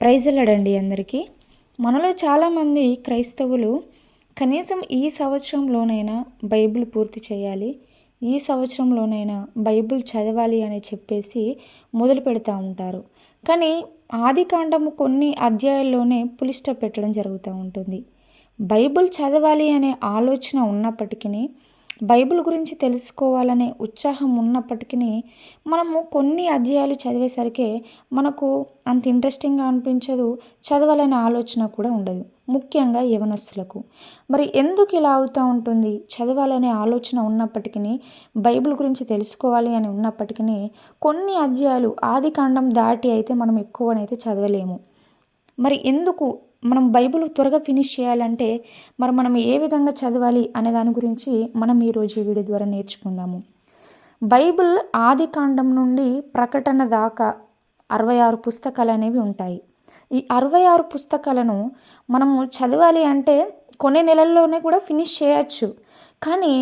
ప్రైజలడండి అందరికీ. మనలో చాలామంది క్రైస్తవులు కనీసం ఈ సంవత్సరంలోనైనా బైబిల్ పూర్తి చేయాలి ఈ సంవత్సరంలోనైనా బైబిల్ చదవాలి అని చెప్పేసి మొదలు పెడతా ఉంటారు. కానీ ఆది కాండము కొన్ని అధ్యాయాల్లోనే పులిష్ట పెట్టడం జరుగుతూ ఉంటుంది. బైబిల్ చదవాలి అనే ఆలోచన ఉన్నప్పటికీ బైబిల్ గురించి తెలుసుకోవాలనే ఉత్సాహం ఉన్నప్పటికీ మనము కొన్ని అధ్యాయాలు చదివేసరికి మనకు అంత ఇంట్రెస్టింగ్గా అనిపించదు. చదవాలనే ఆలోచన కూడా ఉండదు. ముఖ్యంగా యవనస్తులకు. మరి ఎందుకు ఇలా అవుతూ ఉంటుంది? చదవాలనే ఆలోచన ఉన్నప్పటికీ బైబిల్ గురించి తెలుసుకోవాలి అని ఉన్నప్పటికీ కొన్ని అధ్యాయాలు ఆది కాండం దాటి అయితే మనం ఎక్కువనైతే చదవలేము. మరి ఎందుకు మనం బైబిల్ త్వరగా ఫినిష్ చేయాలంటే మరి మనం ఏ విధంగా చదవాలి అనే దాని గురించి మనం ఈరోజు ఈ వీడియో ద్వారా నేర్చుకుందాము. బైబిల్ ఆది కాండం నుండి ప్రకటన దాకా అరవై ఆరు పుస్తకాలు అనేవి ఉంటాయి. ఈ అరవై ఆరు పుస్తకాలను మనము చదవాలి అంటే కొన్ని నెలల్లోనే కూడా ఫినిష్ చేయొచ్చు. కానీ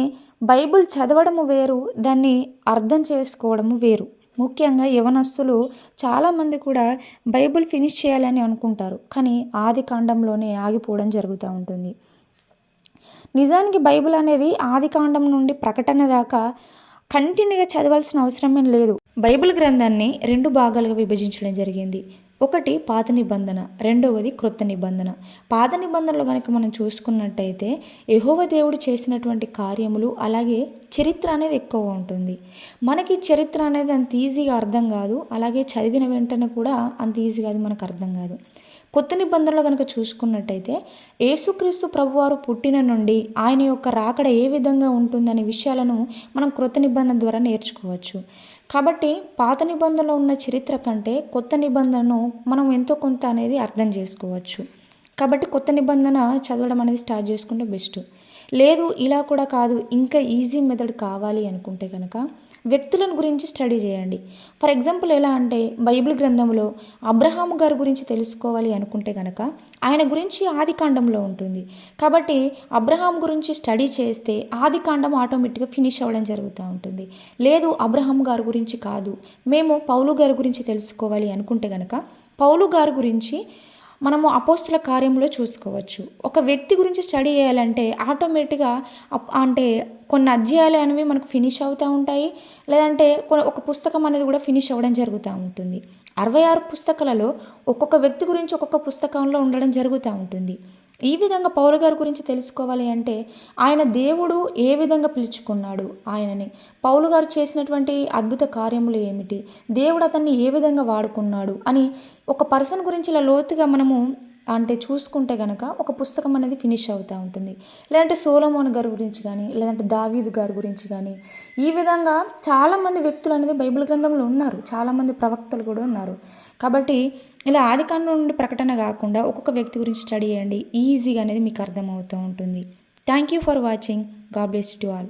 బైబిల్ చదవడము వేరు దాన్ని అర్థం చేసుకోవడము వేరు. ముఖ్యంగా యవనస్తులు చాలామంది కూడా బైబిల్ ఫినిష్ చేయాలని అనుకుంటారు. కానీ ఆది కాండంలోనే ఆగిపోవడం జరుగుతూ ఉంటుంది. నిజానికి బైబిల్ అనేది ఆది కాండం నుండి ప్రకటన దాకా కంటిన్యూగా చదవాల్సిన అవసరమేం లేదు. బైబిల్ గ్రంథాన్ని రెండు భాగాలుగా విభజించడం జరిగింది. ఒకటి పాత నిబంధన రెండవది క్రొత్త నిబంధన. పాత నిబంధనలు కనుక మనం చూసుకున్నట్టయితే యహోవ దేవుడు చేసినటువంటి కార్యములు అలాగే చరిత్ర అనేది ఎక్కువ ఉంటుంది. మనకి చరిత్ర అనేది అంత ఈజీగా అర్థం కాదు అలాగే చదివిన వెంటనే కూడా అంత ఈజీగా అది మనకు అర్థం కాదు. కొత్త నిబంధనలు కనుక చూసుకున్నట్టయితే యేసుక్రీస్తు ప్రభువారు పుట్టిన నుండి ఆయన యొక్క రాకడ ఏ విధంగా ఉంటుందనే విషయాలను మనం క్రొత్త నిబంధన ద్వారా నేర్చుకోవచ్చు. కాబట్టి పాత నిబంధనలో ఉన్న చరిత్ర కంటే కొత్త నిబంధనను మనం ఎంతో కొంత అనేది అర్థం చేసుకోవచ్చు. కాబట్టి కొత్త నిబంధన చదవడం అనేది స్టార్ట్ చేసుకుంటే బెస్ట్. లేదు ఇలా కూడా కాదు ఇంకా ఈజీ మెథడ్ కావాలి అనుకుంటే కనుక వ్యక్తులను గురించి స్టడీ చేయండి. ఫర్ ఎగ్జాంపుల్ ఎలా అంటే బైబిల్ గ్రంథంలో అబ్రహాం గారి గురించి తెలుసుకోవాలి అనుకుంటే కనుక ఆయన గురించి ఆది కాండంలో ఉంటుంది. కాబట్టి అబ్రహాం గురించి స్టడీ చేస్తే ఆది కాండం ఆటోమేటిక్గా ఫినిష్ అవ్వడం జరుగుతూ ఉంటుంది. లేదు అబ్రహాం గారి గురించి కాదు మేము పౌలు గారి గురించి తెలుసుకోవాలి అనుకుంటే కనుక పౌలు గారి గురించి మనము అపోస్తుల కార్యంలో చూసుకోవచ్చు. ఒక వ్యక్తి గురించి స్టడీ చేయాలంటే ఆటోమేటిక్గా అంటే కొన్ని అధ్యాయాలు అనేవి మనకు ఫినిష్ అవుతూ ఉంటాయి. లేదంటే ఒక పుస్తకం అనేది కూడా ఫినిష్ అవ్వడం జరుగుతూ ఉంటుంది. అరవై ఆరు పుస్తకాలలో ఒక్కొక్క వ్యక్తి గురించి ఒక్కొక్క పుస్తకంలో ఉండడం జరుగుతూ ఉంటుంది. ఈ విధంగా పౌర గారి గురించి తెలుసుకోవాలి అంటే ఆయన దేవుడు ఏ విధంగా పిలుచుకున్నాడు ఆయనని. పౌలు గారు చేసినటువంటి అద్భుత కార్యములు ఏమిటి? దేవుడు అతన్ని ఏ విధంగా వాడుకున్నాడు అని ఒక పర్సన్ గురించి ఇలా లోతుగా మనము అంటే చూసుకుంటే కనుక ఒక పుస్తకం అనేది ఫినిష్ అవుతూ ఉంటుంది. లేదంటే సోలమోన్ గారి గురించి కానీ లేదంటే దావీద్ గారి గురించి కానీ ఈ విధంగా చాలామంది వ్యక్తులు అనేది బైబిల్ గ్రంథంలో ఉన్నారు. చాలామంది ప్రవక్తలు కూడా ఉన్నారు. కాబట్టి ఇలా ఆదికాండం నుండి ప్రకటన కాకుండా ఒక్కొక్క వ్యక్తి గురించి స్టడీ చేయండి. ఈజీగా అనేది మీకు అర్థమవుతూ ఉంటుంది. Thank you for watching. God bless to all.